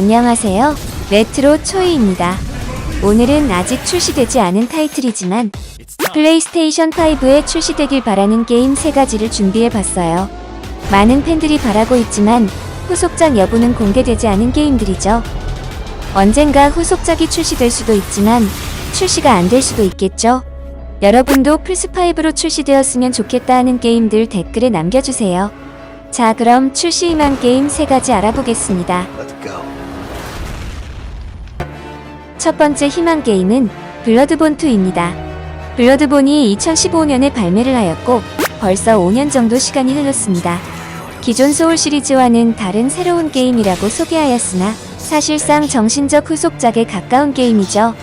안녕하세요. 레트로 초이입니다. 오늘은 아직 출시되지 않은 타이틀이지만 플레이스테이션 5에 출시되길 바라는 게임 3가지를 준비해 봤어요. 많은 팬들이 바라고 있지만 후속작 여부는 공개되지 않은 게임들이죠. 언젠가 후속작이 출시될 수도 있지만 출시가 안 될 수도 있겠죠. 여러분도 플스5로 출시되었으면 좋겠다 하는 게임들 댓글에 남겨주세요. 자, 그럼 출시 희망 게임 3가지 알아보겠습니다. 첫 번째 희망 게임은 블러드본2입니다. 블러드본이 2015년에 발매를 하였고 벌써 5년 정도 시간이 흘렀습니다. 기존 소울 시리즈와는 다른 새로운 게임이라고 소개하였으나 사실상 정신적 후속작에 가까운 게임이죠.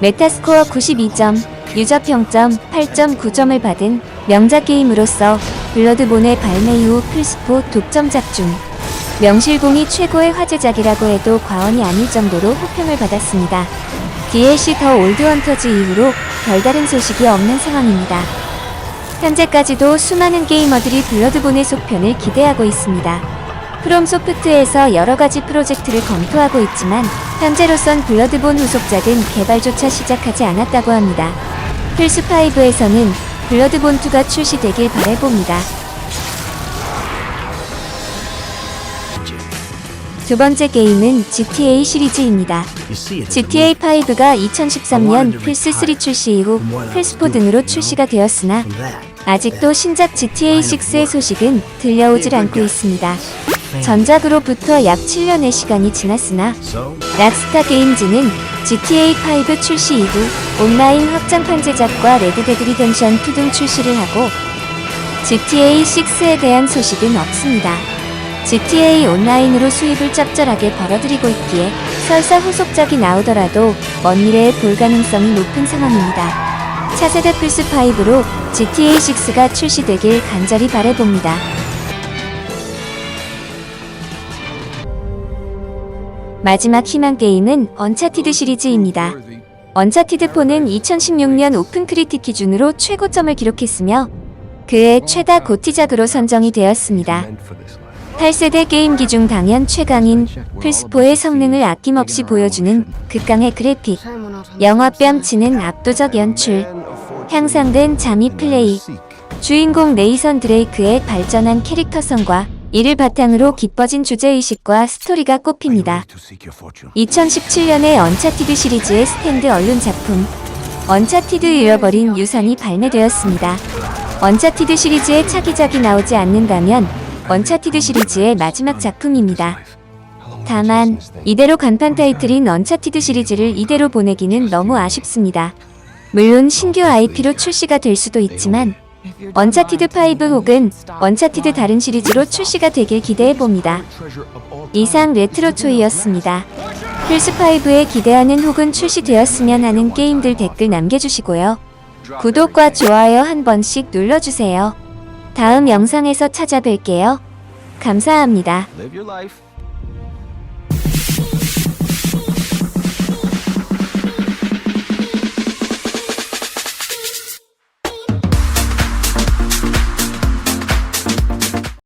메타스코어 92점, 유저 평점 8.9점을 받은 명작 게임으로서 블러드본의 발매 이후 플스4 독점작 중 명실공히 최고의 화제작이라고 해도 과언이 아닐 정도로 호평을 받았습니다. DLC 더 올드 헌터즈 이후로 별다른 소식이 없는 상황입니다. 현재까지도 수많은 게이머들이 블러드본의 속편을 기대하고 있습니다. 프롬 소프트에서 여러 가지 프로젝트를 검토하고 있지만 현재로선 블러드본 후속작은 개발조차 시작하지 않았다고 합니다. 플스5에서는 블러드본2가 출시되길 바라봅니다. 두 번째 게임은 GTA 시리즈입니다. GTA 5가 2013년 플스 3 출시 이후 플스4 등으로 출시가 되었으나 아직도 신작 GTA 6의 소식은 들려오질 않고 있습니다. 전작으로부터 약 7년의 시간이 지났으나 락스타 게임즈는 GTA 5 출시 이후 온라인 확장판 제작과 레드데드 리뎀션 2 등 출시를 하고 GTA 6에 대한 소식은 없습니다. GTA 온라인으로 수입을 짭짤하게 벌어들이고 있기에 설사 후속작이 나오더라도 먼 미래에 볼 가능성이 높은 상황입니다. 차세대 플스5로 GTA 6가 출시되길 간절히 바라봅니다. 마지막 희망 게임은 언차티드 시리즈입니다. 언차티드 4는 2016년 오픈 크리틱 기준으로 최고점을 기록했으며 그의 최다 고티작으로 선정이 되었습니다. 8세대 게임기 중 당연 최강인 플스4의 성능을 아낌없이 보여주는 극강의 그래픽, 영화 뺨 치는 압도적 연출, 향상된 잠입 플레이, 주인공 네이선 드레이크의 발전한 캐릭터성과 이를 바탕으로 깊어진 주제의식과 스토리가 꼽힙니다. 2017년에 언차티드 시리즈의 스탠드 얼른 작품. 언차티드 잃어버린 유산이 발매되었습니다. 언차티드 시리즈의 차기작이 나오지 않는다면 언차티드 시리즈의 마지막 작품입니다. 다만 이대로 간판 타이틀인 언차티드 시리즈를 이대로 보내기는 너무 아쉽습니다. 물론 신규 IP로 출시가 될 수도 있지만 언차티드 5 혹은 언차티드 다른 시리즈로 출시가 되길 기대해 봅니다. 이상 레트로 초이였습니다. 플스 5에 기대하는 혹은 출시되었으면 하는 게임들 댓글 남겨주시고요. 구독과 좋아요 한 번씩 눌러주세요. 다음 영상에서 찾아뵐게요. 감사합니다. Live your life.